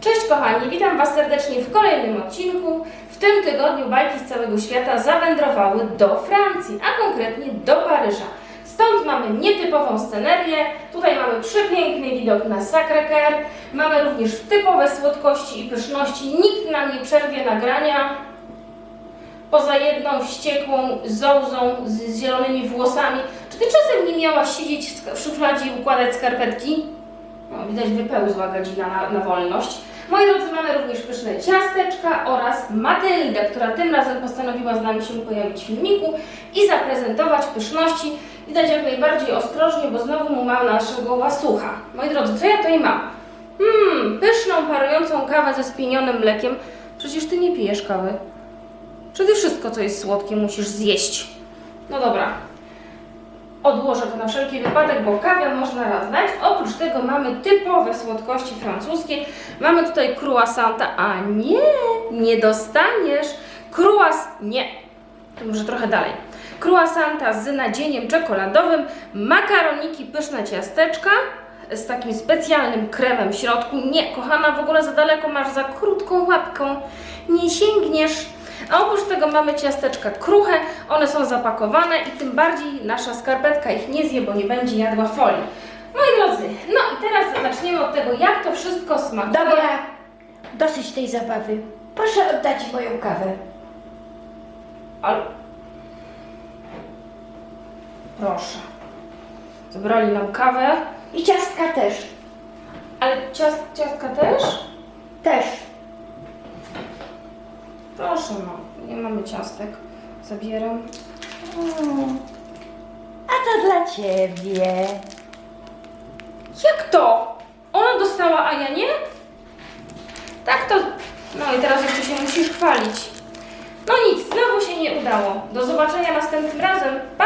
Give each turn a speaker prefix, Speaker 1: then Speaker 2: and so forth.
Speaker 1: Cześć kochani, witam Was serdecznie w kolejnym odcinku. W tym tygodniu bajki z całego świata zawędrowały do Francji, a konkretnie do Paryża. Stąd mamy nietypową scenerię, tutaj mamy przepiękny widok na Sacré-Cœur, mamy również typowe słodkości i pyszności, nikt nam nie przerwie nagrania. Poza jedną wściekłą zołzą z zielonymi włosami. Czy ty czasem nie miałaś siedzieć w szufladzie i układać skarpetki? No, widać wypełzła godzina na, na wolność. Moi drodzy, mamy również pyszne ciasteczka oraz Matyldę, która tym razem postanowiła z nami się pojawić w filmiku i zaprezentować pyszności. Widać jak najbardziej ostrożnie, bo znowu mu mam naszego łasucha. Moi drodzy, co ja tutaj mam? Hmm, pyszną, parującą kawę ze spienionym mlekiem. Przecież ty nie pijesz kawy. Czy wszystko, co jest słodkie, musisz zjeść? No dobra, Odłożę to na wszelki wypadek, bo kawę można raz dać. Oprócz tego mamy typowe słodkości francuskie. Mamy tutaj croissanta, a nie, nie dostaniesz. Croissant, nie, może trochę dalej. Croissanta z nadzieniem czekoladowym, makaroniki, pyszne ciasteczka z takim specjalnym kremem w środku. Nie, kochana, w ogóle za daleko masz za krótką łapką. Nie sięgniesz. A oprócz tego mamy ciasteczka kruche, one są zapakowane i tym bardziej nasza skarpetka ich nie zje, bo nie będzie jadła folii. Drodzy, no i teraz zaczniemy od tego, jak to wszystko smakuje.
Speaker 2: Dobra, dosyć tej zabawy. Proszę oddać moją kawę.
Speaker 1: Ale... Proszę. Zabrali nam kawę,
Speaker 2: I ciastka też.
Speaker 1: ale ciast, ciastka też?
Speaker 2: Też.
Speaker 1: Proszę no, nie mamy ciastek. Zabieram.
Speaker 2: A to dla ciebie.
Speaker 1: Jak to? Ona dostała, a ja nie? Tak to. No i teraz jeszcze się musisz chwalić. No nic, znowu się nie udało. Do zobaczenia następnym razem. Pa!